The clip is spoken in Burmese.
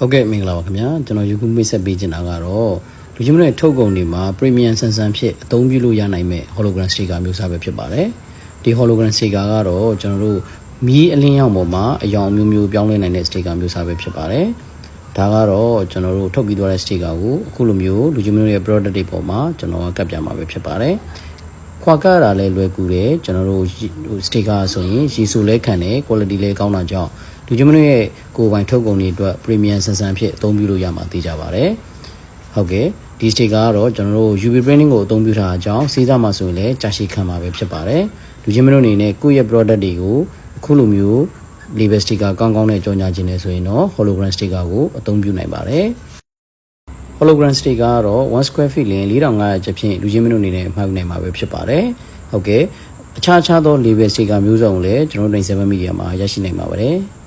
ဟုတ်ကဲ့မင်္ဂလာပါခင်ဗျာကျွန်တော်ယခုမိတ်ဆက်ပေးချင်တာကတော့လူချင်းမရဲ့ထုတ်ကုန်တွေမှာ premium ဆန်ဆန်ဖြစ်အသုံးပြုလို့ရနိုင်မဲ့ hologram sticker မျိုးစားပဲဖြစ်ပါတယ်ဒီ hologram sticker ကတော့ကျွန်တော်တို့မီးအလင်းရောင်ပေါ်မှာအယောင်မျိုးမျိုးပြောင်းလဲနိုင်တဲ့ sticker မျိုးစားပဲဖြစ်ပါတယ်ဒါကတော့ကျွန်တော်တို့ထုတ်ပြီးသွားတဲ့ sticker ကိုအခုလိုမျိုးလူချင်းမျိုးရဲ့ product တွေပေါ်မှာကျွန်တော်ကကပ်ပြမှာပဲဖြစ်ပါတယ်ခွာကရတာလည်းလွယ်ကူတယ်ကျွန်တော်တို့စတေကာဆိုရင်ရီဆိုလဲခံတယ် quality လည်းကောင်းတာကြောင့် လူချင်းမတို့ရဲ့ကိုယ်ပိုင်ထုတ်ကုန်တွေအတွက် premium ဆန်ဆန်ဖြစ်အသုံးပြုလို့ရမှာသိကြပါတယ်ဟုတ်ကဲ့ဒီ sticker ကတော့ကျွန်တော်တို့ UV printing ကိုအသုံးပြုထားတာကြောင့်စေးစားမှာဆိုရင်လည်းကြာရှည်ခံမှာပဲဖြစ်ပါတယ်လူချင်းမတို့အနေနဲ့ကိုယ့်ရဲ့ product တွေကိုအခုလိုမျိုး label sticker ကောင်းကောင်းနဲ့ကြော်ညာခြင်းနဲ့ဆိုရင်တော့ hologram sticker ကိုအသုံးပြုနိုင်ပါတယ် hologram sticker ကတော့1 square feet လင်း4500ကျပ်ဖြင့်လူချင်းမင်းတို့အနေနဲ့မှတ်နိုင်မှာပဲဖြစ်ပါတယ်။ဟုတ်ကဲ့အခြားခြားသော label sticker မျိုးစုံကိုလည်းကျွန်တော်တို့နိုင်7 media မှာရရှိနိုင်ပါပါတယ်။